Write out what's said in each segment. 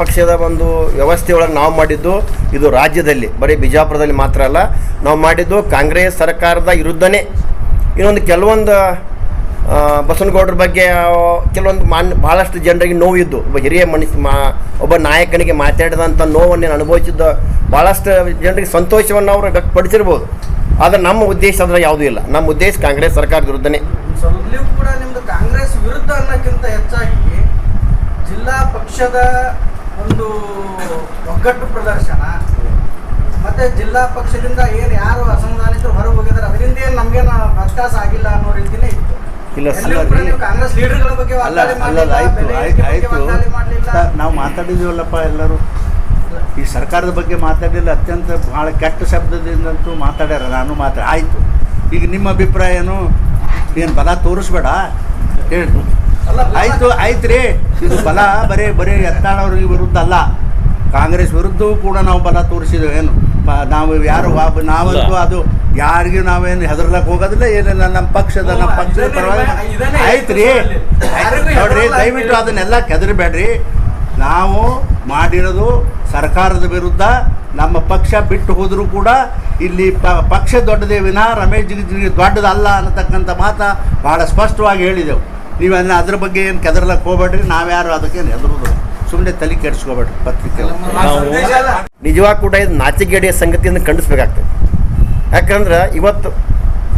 ಪಕ್ಷದ ಒಂದು ವ್ಯವಸ್ಥೆಯೊಳಗೆ ನಾವು ಮಾಡಿದ್ದು ಇದು ರಾಜ್ಯದಲ್ಲಿ, ಬರೀ ಬಿಜಾಪುರದಲ್ಲಿ ಮಾತ್ರ ಅಲ್ಲ, ನಾವು ಮಾಡಿದ್ದು ಕಾಂಗ್ರೆಸ್ ಸರ್ಕಾರದ ವಿರುದ್ಧನೇ. ಇನ್ನೊಂದು ಕೆಲವೊಂದು ಬಸವನಗೌಡರ ಬಗ್ಗೆ ಕೆಲವೊಂದು ಮಾನ್ ಭಾಳಷ್ಟು ಜನರಿಗೆ ನೋವಿದ್ದು. ಒಬ್ಬ ಹಿರಿಯ ಮನುಷ್ಯ ಮಾ, ಒಬ್ಬ ನಾಯಕನಿಗೆ ಮಾತಾಡಿದಂಥ ನೋವನ್ನು ನೀನು ಅನುಭವಿಸಿದ್ದ ಭಾಳಷ್ಟು ಜನರಿಗೆ ಸಂತೋಷವನ್ನು ಅವರು ವ್ಯಕ್ತಪಡಿಸಿರ್ಬೋದು. ಆದರೆ ನಮ್ಮ ಉದ್ದೇಶ ಅದರ ಯಾವುದೂ ಇಲ್ಲ. ನಮ್ಮ ಉದ್ದೇಶ ಕಾಂಗ್ರೆಸ್ ಸರ್ಕಾರದ ವಿರುದ್ಧನೇ. ಕೂಡ ನಿಮ್ಮದು ಕಾಂಗ್ರೆಸ್ ವಿರುದ್ಧ ಅನ್ನೋಕ್ಕಿಂತ ಹೆಚ್ಚಾಗಿ ಜಿಲ್ಲಾ ಪಕ್ಷದ ಒಂದು ಒಗ್ಗಟ್ಟು ಪ್ರದರ್ಶನ. ಮತ್ತೆ ಜಿಲ್ಲಾ ಪಕ್ಷದಿಂದ ಏನು ಯಾರು ಅಸಮಾಧಾನಿತರು ಹೊರಗೆ ಹೋಗಿದ್ದಾರೆ ಅದರಿಂದ ಏನು ನಮ್ಗೇನು ವ್ಯತ್ಯಾಸ ಆಗಿಲ್ಲ ಅನ್ನೋ ರೀತಿನೇ ಇತ್ತು. ಇಲ್ಲ ಕಾಂಗ್ರೆಸ್ ಲೀಡರ್ಗಳ ಬಗ್ಗೆ ಅಲ್ಲ ಅಲ್ಲ ಆಯ್ತು ಆಯ್ತು ನಾವು ಮಾತಾಡಿದ್ದೀವಲ್ಲಪ್ಪ ಎಲ್ಲರೂ. ಈ ಸರ್ಕಾರದ ಬಗ್ಗೆ ಮಾತಾಡಿಲ್ಲ ಅತ್ಯಂತ ಭಾಳ ಕೆಟ್ಟ ಶಬ್ದದಿಂದಂತೂ ಮಾತಾಡ್ಯಾರ ನಾನು ಮಾತಾಡ ಆಯಿತು. ಈಗ ನಿಮ್ಮ ಅಭಿಪ್ರಾಯ ಏನು ಏನು ಬಲ ತೋರಿಸ್ಬೇಡ? ಹೇಳಿ. ಆಯ್ತು ಆಯ್ತು ರೀ. ಇದು ಬಲ ಬರೀ ಬರೀ ಎತ್ತಾಳವ್ರಿಗೆ ವಿರುದ್ಧ ಅಲ್ಲ ಕಾಂಗ್ರೆಸ್ ವಿರುದ್ಧವೂ ಕೂಡ ನಾವು ಬಲ ತೋರಿಸಿದ್ದೇವೆ. ಏನು? ನಾವು ಯಾರು ನಾವಂತೂ ಅದು ಯಾರಿಗೂ ನಾವೇನು ಹೆದರ್ಲಕ್ಕೆ ಹೋಗೋದಿಲ್ಲ ಏನಿಲ್ಲ ನಮ್ಮ ಪಕ್ಷದ ನಮ್ಮ ಪಕ್ಷದ ಪರವಾಗಿ ಆಯ್ತ್ರಿ ಆಯ್ತು ರೀ. ಯಾರಿಗೂ ನೋಡ್ರಿ ದಯವಿಟ್ಟು ಅದನ್ನೆಲ್ಲ ಕೆದರಿಬೇಡ್ರಿ. ನಾವು ಮಾಡಿರೋದು ಸರ್ಕಾರದ ವಿರುದ್ಧ ನಮ್ಮ ಪಕ್ಷ ಬಿಟ್ಟು ಹೋದರೂ ಕೂಡ ಇಲ್ಲಿ ಪ- ಪಕ್ಷ ದೊಡ್ಡದೇ ವಿನ ರಮೇಶ್ ಜಿಗಜಿಗಿ ದೊಡ್ಡದಲ್ಲ ಅನ್ನತಕ್ಕಂಥ ಮಾತ ಭಾಳ ಸ್ಪಷ್ಟವಾಗಿ ಹೇಳಿದೆವು. ನೀವು ಅದನ್ನ ಅದ್ರ ಬಗ್ಗೆ ಏನು ಕೆದರ್ಲಕ್ಕೆ ಹೋಗ್ಬೇಡ್ರಿ, ನಾವ್ಯಾರು ಅದಕ್ಕೆ ಹೆದರುದು. ಸುಮ್ಮನೆ ತಲೆ ಕೆಡಿಸ್ಕೋಬೇಡ್ರಿ, ಪತ್ರಿಕೆ ನಿಜವಾಗ ಕೂಡ ಇದು ನಾಚಿಕೆಡೆಯ ಸಂಗತಿಯನ್ನು ಖಂಡಿಸ್ಬೇಕಾಗ್ತದೆ. ಯಾಕಂದ್ರೆ ಇವತ್ತು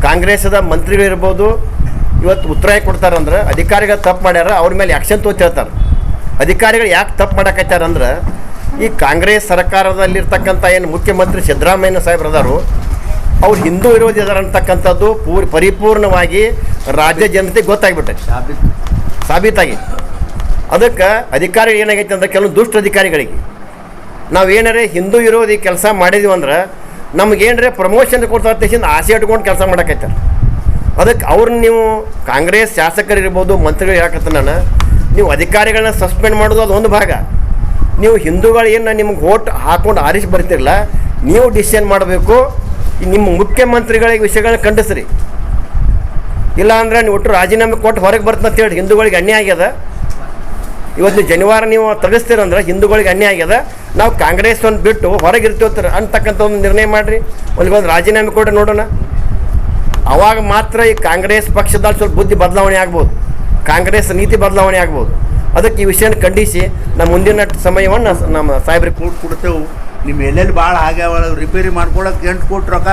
ಕಾಂಗ್ರೆಸ್ದ ಮಂತ್ರಿಗಳಿರ್ಬೋದು ಇವತ್ತು ಉತ್ತರ ಕೊಡ್ತಾರಂದ್ರೆ ಅಧಿಕಾರಿಗಳು ತಪ್ಪು ಮಾಡ್ಯಾರ, ಅವ್ರ ಮೇಲೆ ಆ್ಯಕ್ಷನ್ ಹೇಳ್ತಾರೆ. ಅಧಿಕಾರಿಗಳು ಯಾಕೆ ತಪ್ಪು ಮಾಡಕತ್ತಾರಂದ್ರೆ, ಈ ಕಾಂಗ್ರೆಸ್ ಸರ್ಕಾರದಲ್ಲಿರ್ತಕ್ಕಂಥ ಏನು ಮುಖ್ಯಮಂತ್ರಿ ಸಿದ್ದರಾಮಯ್ಯ ಸಾಹೇಬ್ರು ಅದಾರು ಅವ್ರು ಹಿಂದೂ ವಿರೋಧಿ ಅದಾರ ಅಂತಕ್ಕಂಥದ್ದು ಪೂರ್ ಪರಿಪೂರ್ಣವಾಗಿ ರಾಜ್ಯ ಜನತೆ ಗೊತ್ತಾಗ್ಬಿಟ್ಟೈತೆ. ಸಾಬೀತು ಸಾಬೀತಾಗಿ. ಅದಕ್ಕೆ ಅಧಿಕಾರಿ ಏನಾಗೈತೆ ಅಂದ್ರೆ ಕೆಲವೊಂದು ದುಷ್ಟ ಅಧಿಕಾರಿಗಳಿಗೆ. ನಾವು ಏನಾರೇ ಹಿಂದೂ ವಿರೋಧಿ ಕೆಲಸ ಮಾಡಿದ್ವಿ ಅಂದ್ರೆ ನಮಗೇನರೇ ಪ್ರಮೋಷನ್ ಕೊಡ್ತಾರೆ ತಕ್ಷಣ ಆಸೆ ಇಟ್ಕೊಂಡು ಕೆಲಸ ಮಾಡಕೈತಾರೆ ಅದಕ್ಕೆ ಅವ್ರನ್ನ ನೀವು ಕಾಂಗ್ರೆಸ್ ಶಾಸಕರಿರ್ಬೋದು, ಮಂತ್ರಿಗಳು ಹೇಳಕತ್ತ ನಾನು, ನೀವು ಅಧಿಕಾರಿಗಳನ್ನ ಸಸ್ಪೆಂಡ್ ಮಾಡೋದು ಅದು ಒಂದು ಭಾಗ. ನೀವು ಹಿಂದೂಗಳು ಏನು ನಿಮ್ಗೆ ಓಟ್ ಹಾಕೊಂಡು ಆರಿಸಿ ಬರ್ತಿರಲ್ಲ ನೀವು ಡಿಸಿಷನ್ ಮಾಡಬೇಕು ನಿಮ್ಮ ಮುಖ್ಯಮಂತ್ರಿಗಳಿಗೆ ವಿಷಯಗಳನ್ನ ಖಂಡಿಸ್ರಿ. ಇಲ್ಲ ಅಂದ್ರೆ ನೀವು ಒಟ್ಟು ರಾಜೀನಾಮೆ ಕೊಟ್ಟು ಹೊರಗೆ ಬರ್ತಂತ ಹೇಳಿ ಹಿಂದೂಗಳಿಗೆ ಅನ್ಯಾಯ ಆಗ್ಯದ? ಇವತ್ತು ನೀವು ಜನಿವಾರ ನೀವು ತೆಗೆಸ್ತೀರಂದ್ರೆ ಹಿಂದೂಗಳಿಗೆ ಅನ್ಯಾಯ ಆಗ್ಯದ? ನಾವು ಕಾಂಗ್ರೆಸ್ ಒಂದು ಬಿಟ್ಟು ಹೊರಗೆ ಇರ್ತೀವತ್ತರ ಅಂತಕ್ಕಂಥ ಒಂದು ನಿರ್ಣಯ ಮಾಡಿರಿ. ಒಂದು ರಾಜೀನಾಮೆ ಕೊಡ್ರಿ ನೋಡೋಣ. ಅವಾಗ ಮಾತ್ರ ಈ ಕಾಂಗ್ರೆಸ್ ಪಕ್ಷದಲ್ಲಿ ಸ್ವಲ್ಪ ಬುದ್ಧಿ ಬದಲಾವಣೆ ಆಗ್ಬೋದು. ಕಾಂಗ್ರೆಸ್ ನೀತಿ ಬದಲಾವಣೆ ಆಗ್ಬೋದು. ಅದಕ್ಕೆ ಈ ವಿಷಯನ ಖಂಡಿಸಿ ನಮ್ಮ ಮುಂದಿನ ಸಮಯವನ್ನು ನಮ್ಮ ಸಾಹೇಬ್ರಿಗೆ ಕೂಡ ಕೊಡ್ತೇವೆ. ನಿಮ್ಮ ಎಲ್ಲೆಲ್ಲಿ ಭಾಳ ಆಗ್ಯಾವ ರಿಪೇರಿ ಮಾಡ್ಕೊಳಕ್ಕೆ ಎಂಟು ಕೋಟಿ ರೊಕ್ಕ,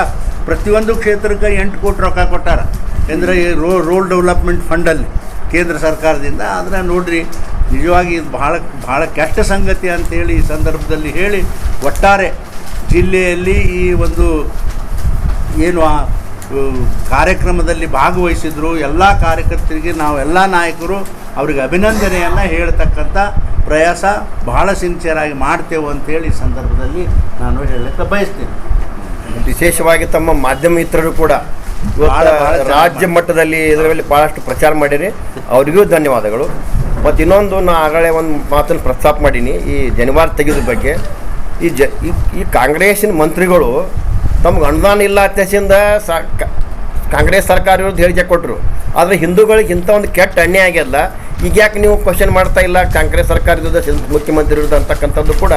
ಪ್ರತಿಯೊಂದು ಕ್ಷೇತ್ರಕ್ಕೆ ಎಂಟು ಕೋಟಿ ರೊಕ್ಕ ಕೊಟ್ಟಾರ. ಅಂದರೆ ಈ ರೋ ರೋಡ್ ಡೆವಲಪ್ಮೆಂಟ್ ಫಂಡಲ್ಲಿ ಕೇಂದ್ರ ಸರ್ಕಾರದಿಂದ. ಆದರೆ ನೋಡಿರಿ, ನಿಜವಾಗಿ ಇದು ಭಾಳ ಭಾಳ ಕೆಟ್ಟ ಸಂಗತಿ ಅಂತೇಳಿ ಈ ಸಂದರ್ಭದಲ್ಲಿ ಹೇಳಿ ಒಟ್ಟಾರೆ ಜಿಲ್ಲೆಯಲ್ಲಿ ಈ ಒಂದು ಏನು ಆ ಕಾರ್ಯಕ್ರಮದಲ್ಲಿ ಭಾಗವಹಿಸಿದ್ರು. ಎಲ್ಲ ಕಾರ್ಯಕರ್ತರಿಗೆ ನಾವು ಎಲ್ಲ ನಾಯಕರು ಅವರಿಗೆ ಅಭಿನಂದನೆಯನ್ನು ಹೇಳ್ತಕ್ಕಂಥ ಪ್ರಯಾಸ ಬಹಳ ಸಿನ್ಸಿಯರಾಗಿ ಮಾಡ್ತೇವೆ ಅಂತೇಳಿ ಈ ಸಂದರ್ಭದಲ್ಲಿ ನಾನು ಹೇಳಕ್ಕೆ ಬಯಸ್ತೀನಿ. ವಿಶೇಷವಾಗಿ ತಮ್ಮ ಮಾಧ್ಯಮ ಮಿತ್ರರು ಕೂಡ ರಾಜ್ಯ ಮಟ್ಟದಲ್ಲಿ ಇದರಲ್ಲಿ ಭಾಳಷ್ಟು ಪ್ರಚಾರ ಮಾಡಿರಿ. ಅವರಿಗೂ ಧನ್ಯವಾದಗಳು. ಮತ್ತು ಇನ್ನೊಂದು ನಾ ಆಗಲೇ ಒಂದು ಮಾತನ್ನು ಪ್ರಸ್ತಾಪ ಮಾಡೀನಿ. ಈ ಜನಿವಾರ ತೆಗೆದ ಬಗ್ಗೆ. ಈ ಜ ಈ- ಕಾಂಗ್ರೆಸ್ಸಿನ ಮಂತ್ರಿಗಳು ತಮ್ಗೆ ಅನುದಾನ ಇಲ್ಲ ಅತ್ಯಾಸಿಂದ ಸಾ ಕಾಂಗ್ರೆಸ್ ಸರ್ಕಾರ ವಿರುದ್ಧ ಹೇಳಿಕೆ ಕೊಟ್ಟರು ಆದರೆ ಹಿಂದೂಗಳಿಗೆ ಇಂಥ ಒಂದು ಕೆಟ್ಟ ಅನ್ಯಾಯ ಆಗ್ಯದ ಈಗ ಯಾಕೆ ನೀವು ಕ್ವಶನ್ ಮಾಡ್ತಾ ಇಲ್ಲ? ಕಾಂಗ್ರೆಸ್ ಸರ್ಕಾರ ವಿರುದ್ಧ ಮುಖ್ಯಮಂತ್ರಿ ಇರೋದು ಅಂತಕ್ಕಂಥದ್ದು ಕೂಡ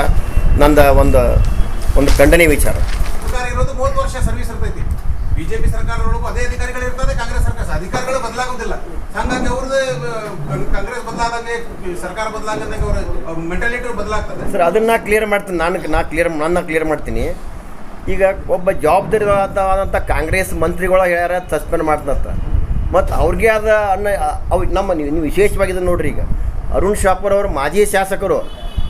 ನಂದು ಒಂದು ಒಂದು ಖಂಡನೆ ವಿಚಾರ. ಇರೋದು ಮೂವತ್ತು ವರ್ಷ ಸರ್ವಿಸ್ ಇರ್ತೈತಿ. ಬಿಜೆಪಿ ಸರ್ಕಾರದೊಳಗೂ ಅದೇ ಅಧಿಕಾರಿಗಳು ಇರ್ತದೆ ಕಾಂಗ್ರೆಸ್ ಸರ್ಕಾರ. ಅಧಿಕಾರಿಗಳು ಬದಲಾಗೋದಿಲ್ಲ ಹಂಗಾಗಿ ಅವ್ರದ್ದು ಕಾಂಗ್ರೆಸ್ ಬದಲಾದಂಗೆ ಸರ್ಕಾರ ಬದಲಾಗಂಗೆ ಅವ್ರ ಮೆಂಟಾಲಿಟಿ ಬದಲಾಗ್ತದೆ. ಸರ್ ಅದನ್ನ ಕ್ಲಿಯರ್ ಮಾಡ್ತೀನಿ. ನಾನು ನಾ ಕ್ಲಿಯರ್ ನನ್ನ ಕ್ಲಿಯರ್ ಮಾಡ್ತೀನಿ. ಈಗ ಒಬ್ಬ ಜವಾಬ್ದಾರಿವಾದಂಥ ಕಾಂಗ್ರೆಸ್ ಮಂತ್ರಿಗಳು ಹೇಳ್ಯಾರ ಸಸ್ಪೆಂಡ್ ಮಾಡ್ತಂತ ಮತ್ತು ಅವ್ರಿಗೆ ಆದ ಅನ್ನ ಅವು ನಮ್ಮ ನೀವು ನೀವು ವಿಶೇಷವಾಗಿ ಇದನ್ನ ನೋಡ್ರಿ ಈಗ. ಅರುಣ್ ಶಾಪುರ್ ಅವರು ಮಾಜಿ ಶಾಸಕರು.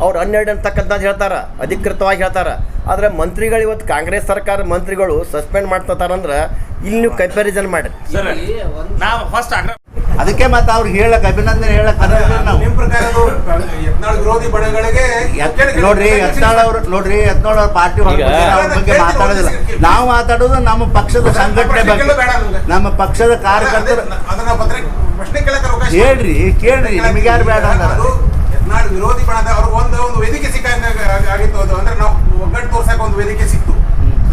ಅವ್ರು ಹನ್ನೆರಡು ಅಂತಕ್ಕಂಥದ್ದು ಹೇಳ್ತಾರೆ, ಅಧಿಕೃತವಾಗಿ ಹೇಳ್ತಾರೆ. ಆದರೆ ಮಂತ್ರಿಗಳು ಇವತ್ತು ಕಾಂಗ್ರೆಸ್ ಸರ್ಕಾರ ಮಂತ್ರಿಗಳು ಸಸ್ಪೆಂಡ್ ಮಾಡ್ತಾರಂದ್ರೆ ಇಲ್ಲಿ ನೀವು ಕಂಪ್ಯಾರಿಸನ್ ಮಾಡಿ ನಾವು ಫಸ್ಟ್ ಅದಕ್ಕೆ ಮತ್ತೆ ಅವ್ರಿಗೆ ಹೇಳಕ್ ಅಭಿನಂದನೆ ಹೇಳಕ್ ನಾವು. ಯತ್ನಾಳ್ ವಿರೋಧಿ ಬಣಗಳಿಗೆ ನೋಡ್ರಿ ಯತ್ನಾಳ್ ಅವ್ರು ನೋಡ್ರಿ ಯತ್ನಾಳ್ ಅವ್ರ ಪಾರ್ಟಿ ಅವ್ರ ಬಗ್ಗೆ ಮಾತಾಡೋದಿಲ್ಲ. ನಾವು ಮಾತಾಡೋದು ನಮ್ಮ ಪಕ್ಷದ ಸಂಘಟನೆ ಬಗ್ಗೆ. ನಮ್ಮ ಪಕ್ಷದ ಕಾರ್ಯಕರ್ತರು ಹೇಳ್ರಿ ಕೇಳ್ರಿ ನಿಮ್ಗೆ ಯಾರು ಬೇಡ ಅಂತ ಅದು ಯತ್ನಾಳ್ ವಿರೋಧಿ ಬಣದ ಅವ್ರಿಗೆ ಒಂದು ಒಂದು ವೇದಿಕೆ ಸಿಕ್ಕ ಆಗಿತ್ತು ಅದು. ಅಂದ್ರೆ ನಾವು ಒಗ್ಗಟ್ಟು ತೋರ್ಸಕ್ಕೆ ಒಂದು ವೇದಿಕೆ ಸಿಕ್ತು.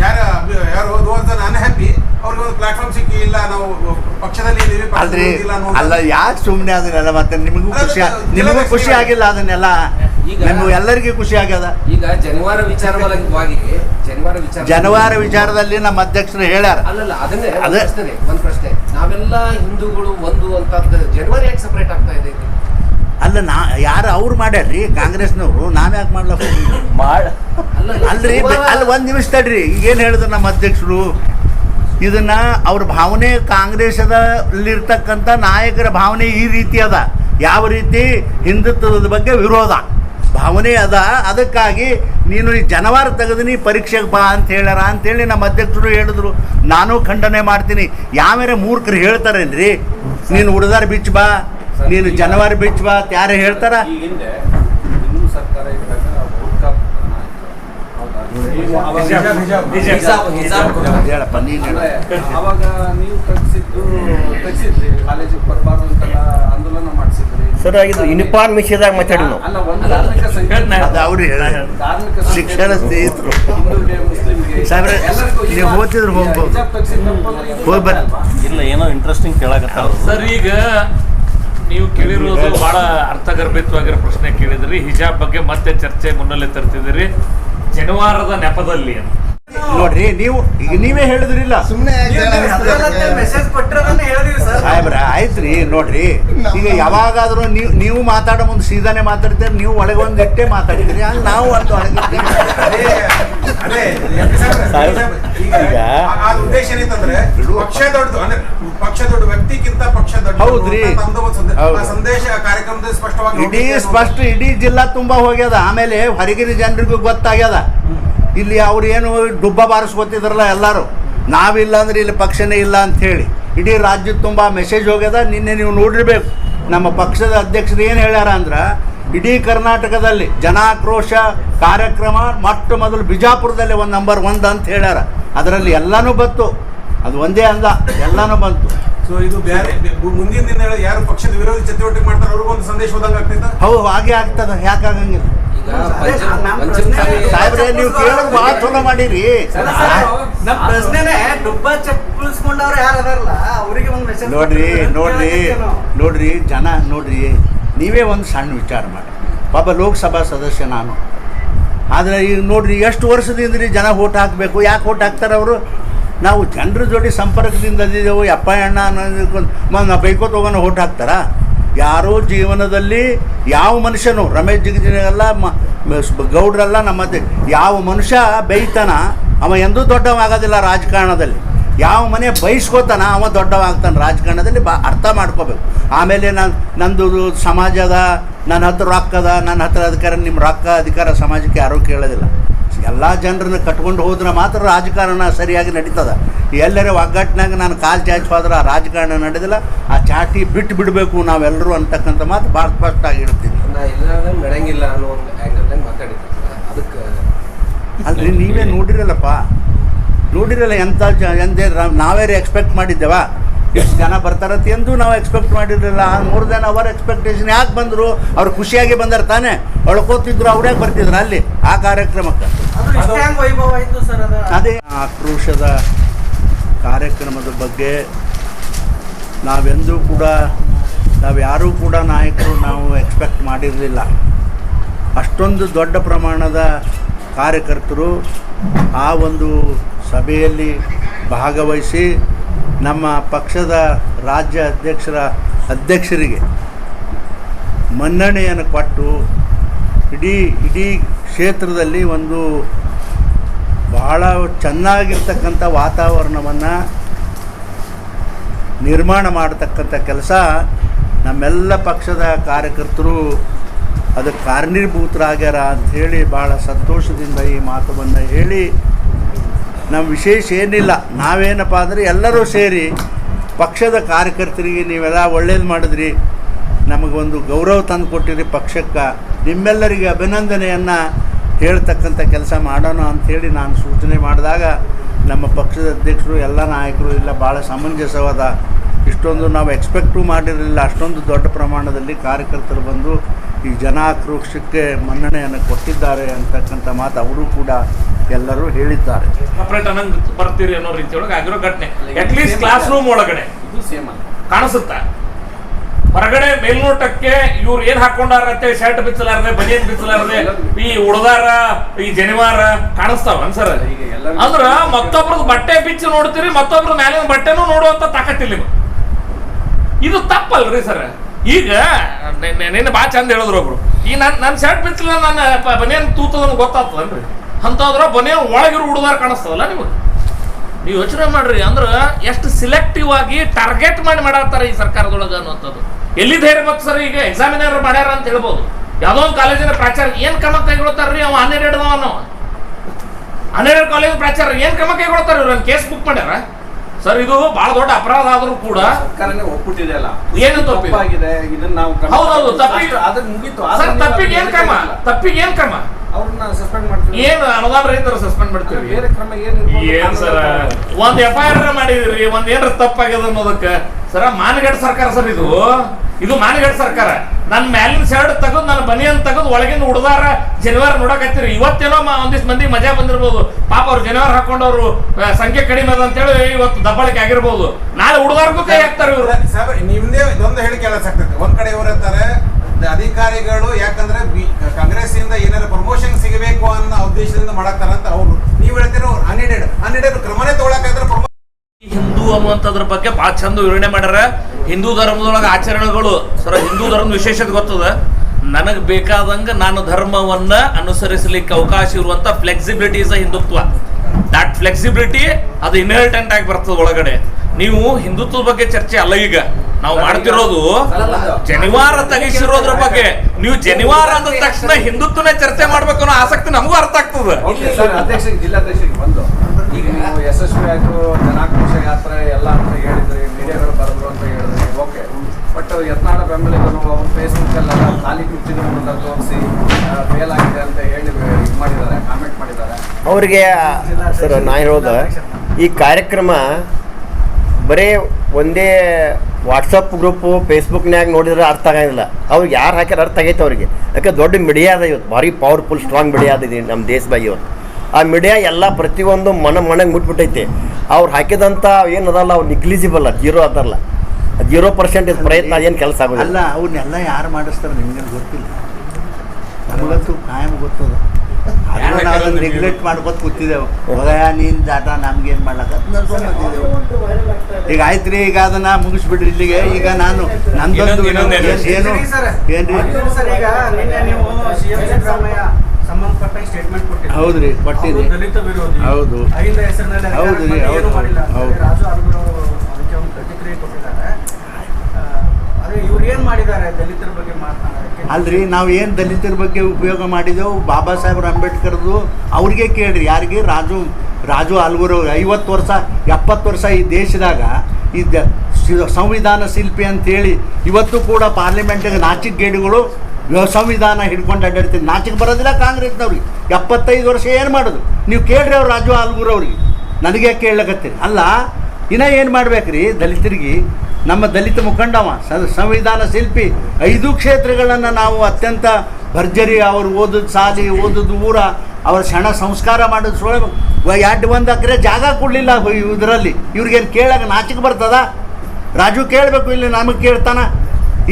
ಯಾರ ಯಾರು ಅಂತ ನಾನು ಹ್ಯಾಪಿ ಅವ್ರಿಗೆ ಒಂದು ಪ್ಲಾಟ್ಫಾರ್ಮ್ ಸಿಕ್ಕಿ ಇಲ್ಲ ನಾವು ಪಕ್ಷದಲ್ಲಿ ಅಲ್ರಿ ಅಲ್ಲ ಯಾಕೆ ಸುಮ್ಮನೆ ಅದನ್ನೆಲ್ಲ ಮತ್ತೆ ನಿಮಗೂ ಖುಷಿ ನಿಮಗೂ ಖುಷಿ ಆಗಿಲ್ಲ ಅದನ್ನೆಲ್ಲ? ನಮಗೂ ಎಲ್ಲರಿಗೂ ಖುಷಿ ಆಗ್ಯದ? ಈಗ ಜನವಾರ ವಿಚಾರವಾಗಿ ಜನವಾರ ವಿಚಾರ ಜನವಾರ ವಿಚಾರದಲ್ಲಿ ನಮ್ಮ ಅಧ್ಯಕ್ಷರು ಹೇಳ್ಯಾರ. ಅಲ್ಲಲ್ಲ ಅದನ್ನೇ ಅದೇ. ಒಂದ್ ಪ್ರಶ್ನೆ. ನಾವೆಲ್ಲ ಹಿಂದೂಗಳು ಒಂದು ಅಂತ ಜನವರಿ ಯಾಕೆ ಸಪ್ರೇಟ್ ಆಗ್ತಾ ಇದೆ ಅಲ್ಲ ನಾ ಯಾರು ಅವ್ರು ಮಾಡ್ಯಾರ್ರಿ? ಕಾಂಗ್ರೆಸ್ನವರು. ನಾವ್ ಯಾಕೆ ಮಾಡ್ಲಾ ಮಾಡ ಅಲ್ಲ ಅಲ್ರಿ ಅಲ್ಲಿ ಒಂದ್ ನಿಮಿಷ ತಡ್ರಿ. ಈಗೇನು ಹೇಳಿದ್ರು ನಮ್ಮ ಅಧ್ಯಕ್ಷರು? ಇದನ್ನ ಅವ್ರ ಭಾವನೆ ಕಾಂಗ್ರೆಸ್ದಲ್ಲಿರ್ತಕ್ಕಂಥ ನಾಯಕರ ಭಾವನೆ ಈ ರೀತಿ ಅದ. ಯಾವ ರೀತಿ? ಹಿಂದುತ್ವದ ಬಗ್ಗೆ ವಿರೋಧ. ಭಾವನೆ ಅದ. ಅದಕ್ಕಾಗಿ ನೀನು ಈ ಜನವಾರ ತೆಗೆದಿನಿ ಪರೀಕ್ಷೆಗೆ ಬಾ ಅಂತ ಹೇಳ್ಯಾರ ಅಂತೇಳಿ ನಮ್ಮ ಅಧ್ಯಕ್ಷರು ಹೇಳಿದ್ರು. ನಾನು ಖಂಡನೆ ಮಾಡ್ತೀನಿ. ಯಾವ್ಯಾರ ಮೂರ್ಖರು ಹೇಳ್ತಾರೇನ್ರಿ? ನೀನು ಉಡ್ದಾರ ಬಿಚ್ಚ ಬಾ. ನೀನು ಜನವಾರ ಬಿಚ್ಚ ಬಾ ಯಾರು ಹೇಳ್ತಾರ ಈ ಹಿಂದೆ ಹಿಂದೂ ಸರ್ಕಾರ ಇದ್ದಾಗ ಬುರ್ಕಾ ಪ್ರಕರಣ ಆಯ್ತು. ಹೌದಾ? ಹಿಜಾಬ್- ಹಿಜಾಬ್ ಕೊಡು. ಹೇಳಪ್ಪ ನೀನು ಅವಾಗ ನೀವು ತಗ್ಸಿದ್ದು ತಗ್ಸಿದ್ರಿ ಕಾಲೇಜಿಗೆ ಬರಬಾರ್ದು ಅಂತೆಲ್ಲ ಆಂದೋಲನ ಮಾಡಿಸಿದ್ರಿ ಸರ್ ಆಗಿದ್ದು ಯೂನಿಫಾರ್ಮ್ ವಿಷಯದಾಗ ಮಾತಾಡಿ ನಾವು. ಅಲ್ಲ ಒಂದು ಧಾರ್ಮಿಕ ಸಂಘಟನೆ. ಅದು ಅವ್ರು ಹೇಳ ಧಾರ್ಮಿಕ ಶಿಕ್ಷಣ ಸ್ನೇಹಿತರು. ನೀವು ಹೋಗ್ಬೋದು. ಹೋಗ್ ಬರ್ರಿ. ಇಲ್ಲ ಏನೋ ಇಂಟ್ರೆಸ್ಟಿಂಗ್ ಕೇಳಕತ್ತಾರ. ಸರ್ ಈಗ ನೀವು ಕೇಳಿರೋದು ಬಹಳ ಅರ್ಥಗರ್ಭಿತವಾಗಿರೋ ಪ್ರಶ್ನೆ ಕೇಳಿದ್ರಿ. ಹಿಜಾಬ್ ಬಗ್ಗೆ ಮತ್ತೆ ಚರ್ಚೆ ಮುನ್ನೆಲೆ ತರ್ತಿದ್ದೀರಿ. ಜನವಾರದ ನೆಪದಲ್ಲಿ ಅಂತ. ನೋಡ್ರಿ ನೀವು ಈಗ ನೀವೇ ಹೇಳಿದ್ರಿಲ್ಲ. Message ಹೇಳಿದೀವಿ sir. ಸಾಹೇಬ್ರ ಆಯ್ತ್ರಿ ನೋಡ್ರಿ. ಈಗ ಯಾವಾಗಾದ್ರೂ ನೀವು ನೀವು ಮಾತಾಡೋ ಮುಂದೆ ಸೀದಾನೆ ಮಾತಾಡ್ತೀರಿ ನೀವು ಒಳಗೆ ಒಂದು ಇಟ್ಟೆ ಮಾತಾಡ್ತೀರಿ ಹಂಗ ನಾವು ಅಂತ ಈಗ ಉದ್ದೇಶ ಏನಂತಂದ್ರೆ ಪಕ್ಷ ದೊಡ್ಡದು ಅಂದ್ರೆ ಪಕ್ಷ ದೊಡ್ಡ ವ್ಯಕ್ತಿಗಿಂತ ಪಕ್ಷ ದೊಡ್ಡ ಹೌದ್ರಿ. ಹೌದು. ಸಂದೇಶ ಕಾರ್ಯಕ್ರಮದ ಸ್ಪಷ್ಟವಾಗಿ ಇಡೀ ಸ್ಪಷ್ಟ ಇಡೀ ಜಿಲ್ಲಾ ತುಂಬಾ ಹೋಗ್ಯದ. ಆಮೇಲೆ ಹೊರಗಿನ ಜನರಿಗೂ ಗೊತ್ತಾಗ್ಯದ. ಇಲ್ಲಿ ಅವ್ರು ಏನು ಡುಬ್ಬ ಬಾರಿಸ್ಕೊತಿದ್ರಲ್ಲ ಎಲ್ಲರೂ. ನಾವಿಲ್ಲ ಅಂದ್ರೆ ಇಲ್ಲಿ ಪಕ್ಷನೇ ಇಲ್ಲ ಅಂತ ಹೇಳಿ ಇಡೀ ರಾಜ್ಯದ ತುಂಬಾ ಮೆಸೇಜ್ ಹೋಗ್ಯದ. ನಿನ್ನೆ ನೀವು ನೋಡಿರ್ಬೇಕು. ನಮ್ಮ ಪಕ್ಷದ ಅಧ್ಯಕ್ಷರು ಏನು ಹೇಳ್ಯಾರ ಅಂದ್ರೆ ಇಡೀ ಕರ್ನಾಟಕದಲ್ಲಿ ಜನಾಕ್ರೋಶ ಕಾರ್ಯಕ್ರಮ ಮೊಟ್ಟ ಮೊದಲು ಬಿಜಾಪುರದಲ್ಲಿ ಒಂದು ನಂಬರ್ ಒಂದು ಅಂತ ಹೇಳ್ಯಾರ. ಅದರಲ್ಲಿ ಎಲ್ಲನೂ ಬಂತು. ಅದು ಒಂದೇ ಅಲ್ಲ ಎಲ್ಲನೂ ಬಂತು. ಸೊ ಇದು ಬೇರೆ ಮುಂದಿನ ದಿನ ಯಾರು ಪಕ್ಷದ ವಿರೋಧಿ ಚಟುವಟಿಕೆ ಮಾಡ್ತಾರೆ ಅವ್ರಿಗೂ ಒಂದು ಸಂದೇಶ ಹೋದಂಗೆ ಆಗ್ತೈತಾ? ಹೌದು ಹಾಗೆ ಆಗ್ತದ ಯಾಕಾಗಂಗಿಲ್ಲ ಸಾಹೇಬ್ರೆ ನೀವು ಕೇಳೋದು ಬಹಳ ಚಲೋ ಮಾಡಿರಿ. ನಮ್ಮ ನಮ್ ಪ್ರಶ್ನೆನೇ ಡುಬ್ಬ ಚಪ್ಪಲ್ಸ್ಕೊಂಡವ್ರು ಯಾರು ಅದಾರಲ್ಲ ಅವರಿಗೆ ಒಂದು ಮೆಸೇಜ್ ನೋಡ್ರಿ ನೋಡ್ರಿ ನೋಡ್ರಿ ಜನ ನೋಡ್ರಿ. ನೀವೇ ಒಂದು ಸಣ್ಣ ವಿಚಾರ ಮಾಡಿ. ಪಾಪ ಲೋಕಸಭಾ ಸದಸ್ಯ ನಾನು. ಆದರೆ ಈಗ ನೋಡಿರಿ, ಎಷ್ಟು ವರ್ಷದಿಂದ ರೀ ಜನ ಓಟ್ ಹಾಕಬೇಕು, ಯಾಕೆ ಓಟ್ ಹಾಕ್ತಾರೆ ಅವರು? ನಾವು ಜನರ ಜೋಡಿ ಸಂಪರ್ಕದಿಂದ ಇದ್ದೀವಿ ಅಪ್ಪ ಅಣ್ಣ ಅನ್ನೋದಕ್ಕೊಂದು ಬೈಕೋ ಹೋಗೋಣ ಓಟ್ ಹಾಕ್ತಾರಾ? ಯಾರೋ ಜೀವನದಲ್ಲಿ ಯಾವ ಮನುಷ್ಯನು, ರಮೇಶ್ ಮ- ಗೌಡ್ರಲ್ಲ ನಮ್ಮ ಯಾವ ಮನುಷ್ಯ ಬೈತಾನ ಅವ ಎಂದೂ ದೊಡ್ಡವಾಗೋದಿಲ್ಲ ರಾಜಕಾರಣದಲ್ಲಿ. ಯಾವ ಮನೆ ಬಯಸ್ಕೋತಾನ ಅವ ದೊಡ್ಡವಾಗ್ತಾನೆ ರಾಜಕಾರಣದಲ್ಲಿ ಬಾ, ಅರ್ಥ ಮಾಡ್ಕೋಬೇಕು. ಆಮೇಲೆ ನಾನು ನಂದು ಸಮಾಜದ ನನ್ನ ಹತ್ರ ರೊಕ್ಕದ ನನ್ನ ಹತ್ರ ಅಧಿಕಾರ ನಿಮ್ಮ ರೊಕ್ಕ ಅಧಿಕಾರ ಸಮಾಜಕ್ಕೆ ಯಾರೂ ಕೇಳೋದಿಲ್ಲ. ಎಲ್ಲ ಜನರನ್ನ ಕಟ್ಕೊಂಡು ಹೋದ್ರೆ ಮಾತ್ರ ರಾಜಕಾರಣ ಸರಿಯಾಗಿ ನಡೀತದ. ಎಲ್ಲರ ಒಗ್ಗಟ್ಟಿನಾಗ ನಾನು ಕಾಲು ಚಾಚು ಹೋದ್ರೆ ಆ ರಾಜಕಾರಣ ನಡೆದಿಲ್ಲ. ಆ ಚಾಟಿ ಬಿಟ್ಟು ಬಿಡಬೇಕು ನಾವೆಲ್ಲರೂ ಅಂತಕ್ಕಂಥ ಮಾತು ಭಾಳ ಸ್ಪಷ್ಟ ಆಗಿರ್ತೀವಿ ನಡೆಯಂಗಿಲ್ಲ ಅನ್ನೋ ಒಂದು ಆ್ಯಂಗಲ್ನಾಗ ಮಾತಾಡಿದ್ದೆ ಅದಕ್ಕೆ ಅಲ್ರಿ ನೀವೇ ನೋಡಿರಲ್ಲಪ್ಪ. ನೋಡಿರಲ್ಲ ಎಂಥ ಜ ಎಂದೇ ನಾವೇ ಎಕ್ಸ್ಪೆಕ್ಟ್ ಮಾಡಿದ್ದೇವಾ? ಎಷ್ಟು ಜನ ಬರ್ತಾರತ್ತೆ ಎಂದು ನಾವು ಎಕ್ಸ್ಪೆಕ್ಟ್ ಮಾಡಿರಲಿಲ್ಲ. ಮೂರು ಜನ ಅವರ್ ಎಕ್ಸ್ಪೆಕ್ಟೇಷನ್ ಯಾಕೆ ಬಂದರು? ಅವ್ರು ಖುಷಿಯಾಗಿ ಬಂದರು ತಾನೇ. ಒಳ್ಕೋತಿದ್ರು ಅವ್ರೇ ಬರ್ತಿದ್ರು ಅಲ್ಲಿ? ಆ ಕಾರ್ಯಕ್ರಮಕ್ಕೆ. ಅದೇ ಆಕ್ರೋಶದ ಕಾರ್ಯಕ್ರಮದ ಬಗ್ಗೆ ನಾವೆಂದೂ ಕೂಡ ನಾವು ಯಾರೂ ಕೂಡ ನಾಯಕರು ನಾವು ಎಕ್ಸ್ಪೆಕ್ಟ್ ಮಾಡಿರಲಿಲ್ಲ. ಅಷ್ಟೊಂದು ದೊಡ್ಡ ಪ್ರಮಾಣದ ಕಾರ್ಯಕರ್ತರು ಆ ಒಂದು ಸಭೆಯಲ್ಲಿ ಭಾಗವಹಿಸಿ ನಮ್ಮ ಪಕ್ಷದ ರಾಜ್ಯ ಅಧ್ಯಕ್ಷರ ಅಧ್ಯಕ್ಷರಿಗೆ ಮನ್ನಣೆಯನ್ನು ಕೊಟ್ಟು ಇಡೀ ಇಡೀ ಕ್ಷೇತ್ರದಲ್ಲಿ ಒಂದು ಬಹಳ ಚೆನ್ನಾಗಿರ್ತಕ್ಕಂಥ ವಾತಾವರಣವನ್ನು ನಿರ್ಮಾಣ ಮಾಡತಕ್ಕಂಥ ಕೆಲಸ ನಮ್ಮೆಲ್ಲ ಪಕ್ಷದ ಕಾರ್ಯಕರ್ತರು ಅದಕ್ಕೆ ಕಾರಣೀಭೂತರಾಗ್ಯಾರ ಅಂಥೇಳಿ ಭಾಳ ಸಂತೋಷದಿಂದ ಈ ಮಾತುವನ್ನು ಹೇಳಿ ನಮ್ಮ ವಿಶೇಷ ಏನಿಲ್ಲ, ನಾವೇನಪ್ಪ ಅಂದರೆ ಎಲ್ಲರೂ ಸೇರಿ ಪಕ್ಷದ ಕಾರ್ಯಕರ್ತರಿಗೆ ನೀವೆಲ್ಲ ಒಳ್ಳೇದು ಮಾಡಿದ್ರಿ ನಮಗೊಂದು ಗೌರವ ತಂದು ಕೊಟ್ಟಿರಿ ಪಕ್ಷಕ್ಕೆ, ನಿಮ್ಮೆಲ್ಲರಿಗೆ ಅಭಿನಂದನೆಯನ್ನು ಹೇಳ್ತಕ್ಕಂಥ ಕೆಲಸ ಮಾಡೋಣ ಅಂಥೇಳಿ ನಾನು ಸೂಚನೆ ಮಾಡಿದಾಗ ನಮ್ಮ ಪಕ್ಷದ ಅಧ್ಯಕ್ಷರು, ಎಲ್ಲ ನಾಯಕರು ಇಲ್ಲ ಭಾಳ ಸಮಂಜಸವಾದ, ಇಷ್ಟೊಂದು ನಾವು ಎಕ್ಸ್ಪೆಕ್ಟು ಮಾಡಿರಲಿಲ್ಲ, ಅಷ್ಟೊಂದು ದೊಡ್ಡ ಪ್ರಮಾಣದಲ್ಲಿ ಕಾರ್ಯಕರ್ತರು ಬಂದು ಈ ಜನಾಕ್ರೋಶಕ್ಕೆ ಮನ್ನಣೆಯನ್ನು ಕೊಟ್ಟಿದ್ದಾರೆ ಅಂತಕ್ಕಂಥ ಮಾತು ಅವರು ಕೂಡ ಎಲ್ಲರೂ ಹೇಳಿದ್ದಾರೆ. ಸಪ್ರೇಟ್ ಅನ್ನಂಗ್ ಬರ್ತೀರಿ ಅನ್ನೋ ರೀತಿ ಒಳಗೆ ಆಗಿರೋ ಘಟನೆ. ಅಟ್ಲೀಸ್ಟ್ ಕ್ಲಾಸ್ ರೂಮ್ ಒಳಗಡೆ. ಇದು ಸೇಮ್ ಕಾಣಿಸುತ್ತಾ? ಹೊರಗಡೆ ಮೇಲ್ನೋಟಕ್ಕೆ ಇವ್ರು ಏನ್ ಹಾಕೊಂಡಾರ ಅಂತೇಳಿ ಶರ್ಟ್ ಬಿಚ್ಚಲಾರದೆ ಬನಿಯನ್ ಬಿಚ್ಚಲಾರದೆ ಈ ಉಡದಾರ ಈ ಜನಿವಾರ ಕಾಣಿಸ್ತಾವ ಸರ್ ಅಂದ್ರ ಮತ್ತೊಬ್ರದ್ ಬಟ್ಟೆ ಬಿಚ್ಚಿ ನೋಡ್ತೀರಿ ಮತ್ತೊಬ್ರ ಮ್ಯಾಲಿನ ಬಟ್ಟೆನೂ ನೋಡುವಂತ ತಾಕತ್ತಿಲ್ಲ ಇದು ತಪ್ಪಲ್ರಿ ಸರ್. ಈಗ ನಿನ್ನೆ ಭಾಳ ಚಂದ ಹೇಳಿದ್ರು ಒಬ್ರು. ಈ ನನ್ನ ನನ್ನ ಶರ್ಟ್ ಬಿಚ್ಚಲ ನನ್ನ ಬನೇನ್ ತೂತದನ್ನು ಗೊತ್ತಾಗ್ತದನ್ರಿ? ಅಂತಾದ್ರ ಬನಿಯನ್ ಒಳಗಿರೋ ಹುಡುಗಾರ ಕಾಣಿಸ್ತದಲ್ಲ ನಿಮಗೆ? ನೀವು ಯೋಚನೆ ಮಾಡ್ರಿ, ಅಂದ್ರೆ ಎಷ್ಟು ಸಿಲೆಕ್ಟಿವ್ ಆಗಿ ಟಾರ್ಗೆಟ್ ಮಾಡಿ ಮಾಡಾತಾರೆ ಈ ಸರ್ಕಾರದೊಳಗ ಅನ್ನುವಂಥದ್ದು. ಎಲ್ಲಿ ಧೈರ್ಯ ಮತ್ತು ಸರ್ ಈಗ ಎಕ್ಸಾಮಿನರ್ ಮಾಡ್ಯಾರ ಅಂತ ಹೇಳ್ಬೋದು. ಯಾವುದೋ ಒಂದು ಕಾಲೇಜಿನ ಪ್ರಾಚಾರ್ಯ ಏನು ಕ್ರಮ ಕೈಗೊಳ್ತಾರ್ರಿ ಅವ? ಹನ್ನೆರಡು ನಾವು ಹನ್ನೆರಡು ಕಾಲೇಜ್ ಪ್ರಾಚಾರ, ಏನು ಕ್ರಮ ಕೈಗೊಳ್ತಾರ ಇವ್ರು? ಕೇಸ್ ಬುಕ್ ಮಾಡ್ಯಾರ? ಸರ್ ಇದು ಬಹಳ ದೊಡ್ಡ ಅಪರಾಧ ಆದ್ರೂ ಕೂಡ ಸರ್ಕಾರನೇ ಒಪ್ಪಿಟ್ಟಿದೆ ಅಲ್ಲ ಏನು? ತಪ್ಪಾಗಿದೆ ಇದನ್ನ ನಾವು ಹೌದೌದು, ತಪ್ಪಿಗೆ- ಅದಕ್ಕೆ ಮುಗೀತು ಸರ್ ತಪ್ಪಿಗೆ ಏನ್ ಕ್ರಮ. ತಪ್ಪಿಗೆ ಏನ್ ಕ್ರಮ ಅವ್ರನ್ನ ಸಸ್ಪೆಂಡ್ ಮಾಡ್ತೀವಿ. ಏನು ಅನುದಾನ ರೈತರು ಸಸ್ಪೆಂಡ್ ಮಾಡ್ತೀವಿ. ಬೇರೆ ಕ್ರಮ ಏನು ಏನ್ ಸರ? ಒಂದ್ ಎಫ್ ಐ ಆರ್ ಮಾಡಿದ್ರಿ ಒಂದ್ ಏನ್ರ ತಪ್ಪಾಗ್ಯದ ಅನ್ನೋದಕ್ಕೆ. ಸರ ಮಾನಗಡ ಸರ್ಕಾರ ಸರ್ ಇದು? ಇದು ಮಾನಗಡ ಸರ್ಕಾರ. ನನ್ನ ಮ್ಯಾಲಿನ ಶರ್ಟ್ ತೆಗೆದು ನನ್ನ ಬನಿಯನ್ ತೆಗೆದು ಒಳಗಿನ ಹುಡುದಾರ ಜನಿವಾರ ನೋಡಕತ್ತೀರಿ. ಇವತ್ತೇನೋ ಮ- ಒಂದಿಷ್ಟು ಮಂದಿ ಮಜಾ ಬಂದಿರ್ಬೋದು. ಪಾಪ ಅವ್ರು ಜನಿವಾರ ಹಾಕೊಂಡವ್ರು ಸಂಖ್ಯೆ ಕಡಿಮೆ ಅದ ಅಂತೇಳಿ ಇವತ್ತು ದಬ್ಬಳಿಕೆ ಆಗಿರ್ಬೋದು. ನಾಳೆ ಹುಡುಗಾರ್ಗೂ ಕೈ ಹಾಕ್ತಾರೆ ಇವ್ರು. ಸರ್ ನಿಮ್ದೇ ಇದೊಂದು ಹೇಳಿ ಕೇಳಸಾಗ್ತದೆ ಒಂದ್ ಕಡೆ ಇವ್ರು ಇರ್ತಾರೆ ದ- ಅಧಿಕಾರಿಗಳು ಯಾಕಂದ್ರೆ ಕಾಂಗ್ರೆಸ್ ಇಂದ ಏನಾದ್ರು ಪ್ರಮೋಷನ್ ಸಿಗಬೇಕು ಅನ್ನೋ ಉದ್ದೇಶದಿಂದ ಮಾಡಾಕ್ತಾರ ಅಂತ ನೀವು ಹೇಳ್ತೀರೋ ಅನ್ಎಡೆಡ್ ಅನ್ಎಡೆಡ್ ಕ್ರಮನೇ ತಗೊಳಕಾದ್ರೆ ಹಿಂದೂ ಅನ್ನುವಂಥದ್ರ ಬಗ್ಗೆ ಭಾಳ ಚಂದ ವಿವರಣೆ ಮಾಡ್ಯಾರ. ಹಿಂದೂ ಧರ್ಮದೊಳಗೆ ಆಚರಣೆಗಳು ಸರ ಹಿಂದೂ ಧರ್ಮದ ವಿಶೇಷತೆ ಗೊತ್ತದ? ನನಗೆ ಬೇಕಾದಂಗೆ ನಾನು ಧರ್ಮವನ್ನ ಅನುಸರಿಸಲಿಕ್ಕೆ ಅವಕಾಶ ಇರುವಂಥ flexibility is Hindutva. That flexibility ಅದು ಇನ್ಹೆರಿಟೆಂಟ್ ಆಗಿ ಬರ್ತದೆ ಒಳಗಡೆ. ನೀವು ಹಿಂದುತ್ವದ ಬಗ್ಗೆ ಚರ್ಚೆ ಅಲ್ಲ ಈಗ. ನಾವು ಮಾಡ್ತಿರೋದು ಜನಿವಾರ ತೆಗಿಸಿರೋದ್ರ ಬಗ್ಗೆ. ನೀವು ಜನಿವಾರ ಅಂದ ತಕ್ಷಣ ಹಿಂದುತ್ವನೇ ಚರ್ಚೆ ಮಾಡ್ಬೇಕು ಅನ್ನೋ ಆಸಕ್ತಿ ನಮಗೂ ಅರ್ಥ ಆಗ್ತದೆ. ಅಧ್ಯಕ್ಷರಿಗೆ ಜಿಲ್ಲಾಧ್ಯಕ್ಷರಿಗೆ ಬಂದು. ಈಗ ನೀವು ಯಶಸ್ವಿ ಆಯ್ತು ಜನಾಕ್ರೋಶ ಯಾತ್ರೆ ಎಲ್ಲ ಅಂತ ಹೇಳಿದ್ರಿ ಮೀಡಿಯಾಗಳು ಬರೆದ್ರು ಅಂತ ಹೇಳಿದ್ರಿ ಓಕೆ. ಬಟ್ ಯತ್ನಾಳ ಬೆಂಬಲಿಗರು ಅವ್ರು ಫೇಸ್ಬುಕ್ ಅಲ್ಲೆಲ್ಲ ಖಾಲಿ ಕುರ್ಚಿನ ಮೂಲಕ ತೋರಿಸಿ ಫೇಲ್ ಆಗಿದೆ ಅಂತ ಹೇಳಿ ಇದು ಮಾಡಿದ್ದಾರೆ ಕಾಮೆಂಟ್ ಮಾಡಿದ್ದಾರೆ. ಅವ್ರಿಗೆ ಸರ್ ನಾ ಹೇಳೋದು ಈ ಕಾರ್ಯಕ್ರಮ ಬರೀ ಒಂದೇ ವಾಟ್ಸಪ್ ಗ್ರೂಪು ಫೇಸ್ಬುಕ್ನಾಗ ನೋಡಿದ್ರೆ ಅರ್ಥ ಆಗೋದಿಲ್ಲ. ಅವ್ರಿಗೆ ಯಾರು ಹಾಕ್ಯಾರ ಅರ್ಥ ಆಗೈತೆ ಅವ್ರಿಗೆ. ಯಾಕೆ ದೊಡ್ಡ ಮೀಡಿಯಾ ಅದ ಇವತ್ತು. ಭಾರಿ ಪವರ್ಫುಲ್ ಸ್ಟ್ರಾಂಗ್ ಮೀಡಿಯಾ ಅದ ಇದು ನಮ್ಮ ದೇಶದಾಗ ಇವತ್ತು. ಆ ಮೀಡಿಯಾ ಎಲ್ಲ ಪ್ರತಿಯೊಂದು ಮನ ಮನೆಗೆ ಮುಟ್ಬಿಟ್ಟೈತೆ. ಅವ್ರು ಹಾಕಿದಂಥ ಏನದಲ್ಲ ಅವ್ರು ನಿಗ್ಲಿಜಿಬಲ್ ಜೀರೋ ಅದಲ್ಲ ಜೀರೋ ಪರ್ಸೆಂಟೇಜ್ ಪ್ರಯತ್ನ ಏನು ಕೆಲಸ ಆಗೋದಿಲ್ಲ. ಅವನ್ನೆಲ್ಲ ಯಾರು ಮಾಡಿಸ್ತಾರೆ ನಿಮ್ಗೇನು ಗೊತ್ತಿಲ್ಲ. ನಮಗಂತೂ ಕಾಯಂ ಗೊತ್ತದ. ಅದನ್ನ ನಾವು ನೆಗ್ಲೆಕ್ಟ್ ಮಾಡ್ಕೊತ ಕೂತಿದ್ದೆವು. ಹೋಗಯ್ಯ ನೀನು ದಾಟ ನಮ್ಗೇನು ಮಾಡ್ಲಕ್ಕ? ಈಗ ಆಯ್ತ್ರಿ ಈಗ ಅದನ್ನ ಮುಗಿಸ್ಬಿಡ್ರಿ ಇಲ್ಲಿಗೆ. ಈಗ ನಾನು ನಂದೊಂದು ಏನ್- ಏನು ರೀ ಹೌದು. ರೀ ಹೌದು ಹೌದು. ರೀ ಹೌದು ಸಿಎಂ ಸಿದ್ದರಾಮಯ್ಯ ಸಂಬಂಧಪಟ್ಟ ಸ್ಟೇಟ್ಮೆಂಟ್ ಕೊಟ್ಟಿದ್ದೀರಿ ಹೌದ್ರಿ, ಕೊಟ್ಟಿನಿ. ಅವರು ದಲಿತ ವಿರೋಧಿ ಹೌದು. ಅಹಿಂದ ಹೆಸರಿನಲ್ಲಿ ಅಧಿಕಾರ ಹೌದ್ರಿ, ಮಾಡಿ ಹೌದು, ಏನು ಮಾಡಿಲ್ಲ ಅಂತ ಹೌದು. ಹೇಳಿ ರಾಜು ಅರವಿಂದ್ ಅವರು ಅದಕ್ಕೆ ಒಂದು ಪ್ರತಿಕ್ರಿಯೆ ಕೊಟ್ಟಿದ್ದಾರೆ ಆ, ಅದೇ ಇವ್ರು ಏನ್ ಮಾಡಿದ್ದಾರೆ ದಲಿತರ ಬಗ್ಗೆ ಮಾತನಾಡೋದಕ್ಕೆ ಅಲ್ರಿ, ನಾವು ಏನು ದಲಿತರ ಬಗ್ಗೆ ಉಪಯೋಗ ಮಾಡಿದೆವು? ಬಾಬಾ ಸಾಹೇಬ್ರ ಅಂಬೇಡ್ಕರ್ದು ಅವ್ರಿಗೆ ಕೇಳ್ರಿ, ಯಾರಿಗೆ? ರಾಜು ರಾಜು ಅಲ್ಗೂರು ಐವತ್ತು ವರ್ಷ, ಎಪ್ಪತ್ತು ವರ್ಷ ಈ ದೇಶದಾಗ ಈ ಸಂವಿಧಾನ ಶಿಲ್ಪಿ ಅಂತೇಳಿ ಇವತ್ತು ಕೂಡ ಪಾರ್ಲಿಮೆಂಟಿಗೆ ನಾಚಿಕ್ ಗೇಡುಗಳು ಸಂವಿಧಾನ ಹಿಡ್ಕೊಂಡು ಅಡ್ಡಾಡ್ತೀನಿ ನಾಚಿಕ್ ಬರೋದಿಲ್ಲ ಕಾಂಗ್ರೆಸ್ನವ್ರಿಗೆ. ಎಪ್ಪತ್ತೈದು ವರ್ಷ ಏನು ಮಾಡೋದು? ನೀವು ಕೇಳ್ರಿ ಅವ್ರು ರಾಜು ಆಲ್ಗೂರವ್ರಿಗೆ ನನಗೆ ಕೇಳಕತ್ತೀರಿ ಅಲ್ಲ ಇನ್ನ ಏನು ಮಾಡ್ಬೇಕ್ರಿ? ದಲಿತರಿಗೆ, ನಮ್ಮ ದಲಿತ ಮುಖಂಡವ ಸಂವಿಧಾನ ಶಿಲ್ಪಿ, ಐದು ಕ್ಷೇತ್ರಗಳನ್ನು ನಾವು ಅತ್ಯಂತ ಭರ್ಜರಿ ಅವರು ಓದೋದು ಸಾಲಿ, ಓದೋದು ಊರ, ಅವರ ಕ್ಷಣ ಸಂಸ್ಕಾರ ಮಾಡೋದು ಸೊಳ್ಳೆ ಎರಡು ಒಂದು ಎಕರೆ ಜಾಗ ಕೊಡಲಿಲ್ಲ ಇದರಲ್ಲಿ. ಇವ್ರಿಗೇನು ಕೇಳಕ್ಕೆ ನಾಚಿಕೆ ಬರ್ತದ? ರಾಜು ಕೇಳಬೇಕು, ಇಲ್ಲಿ ನಮಗೆ ಕೇಳ್ತಾನ.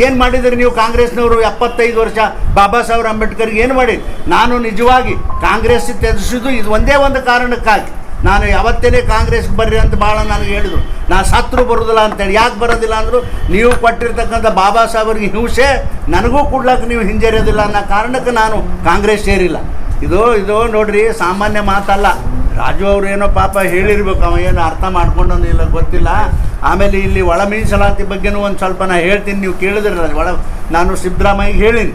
ಏನು ಮಾಡಿದ್ರಿ ನೀವು ಕಾಂಗ್ರೆಸ್ನವರು ಎಪ್ಪತ್ತೈದು ವರ್ಷ? ಬಾಬಾ ಸಾಹೇಬ್ ಅಂಬೇಡ್ಕರ್ಗೆ ಏನು ಮಾಡಿ ನಾನು ನಿಜವಾಗಿ ಕಾಂಗ್ರೆಸ್ ತ್ಯಜಿಸಿದ್ದು ಇದು ಒಂದೇ ಒಂದು ಕಾರಣಕ್ಕಾಗಿ. ನಾನು ಯಾವತ್ತೇನೆ ಕಾಂಗ್ರೆಸ್ಗೆ ಬರ್ರಿ ಅಂತ ಭಾಳ ನನಗೆ ಹೇಳಿದ್ರು. ನಾನು ಸತ್ರು ಬರೋದಿಲ್ಲ ಅಂತೇಳಿ. ಯಾಕೆ ಬರೋದಿಲ್ಲ ಅಂದರು, ನೀವು ಕೊಟ್ಟಿರ್ತಕ್ಕಂಥ ಬಾಬಾ ಸಾಹೇಬ್ರಿಗೆ ಹಿಂಸೆ, ನನಗೂ ಕೊಡ್ಲಕ್ಕೆ ನೀವು ಹಿಂಜರಿಯೋದಿಲ್ಲ ಅನ್ನೋ ಕಾರಣಕ್ಕೆ ನಾನು ಕಾಂಗ್ರೆಸ್ ಸೇರಿಲ್ಲ. ಇದು ಇದು ನೋಡ್ರಿ, ಸಾಮಾನ್ಯ ಮಾತಲ್ಲ. ರಾಜು ಅವ್ರು ಏನೋ ಪಾಪ ಹೇಳಿರ್ಬೇಕು, ಅವ ಏನು ಅರ್ಥ ಮಾಡ್ಕೊಂಡೋ ಇಲ್ಲ, ಗೊತ್ತಿಲ್ಲ. ಆಮೇಲೆ ಇಲ್ಲಿ ಒಳ ಮೀಸಲಾತಿ ಬಗ್ಗೆನೂ ಒಂದು ಸ್ವಲ್ಪ ನಾನು ಹೇಳ್ತೀನಿ, ನೀವು ಕೇಳಿದ್ರಲ್ಲ, ಒಳ ನಾನು ಸಿದ್ದರಾಮಯ್ಯಗೆ ಹೇಳೀನಿ.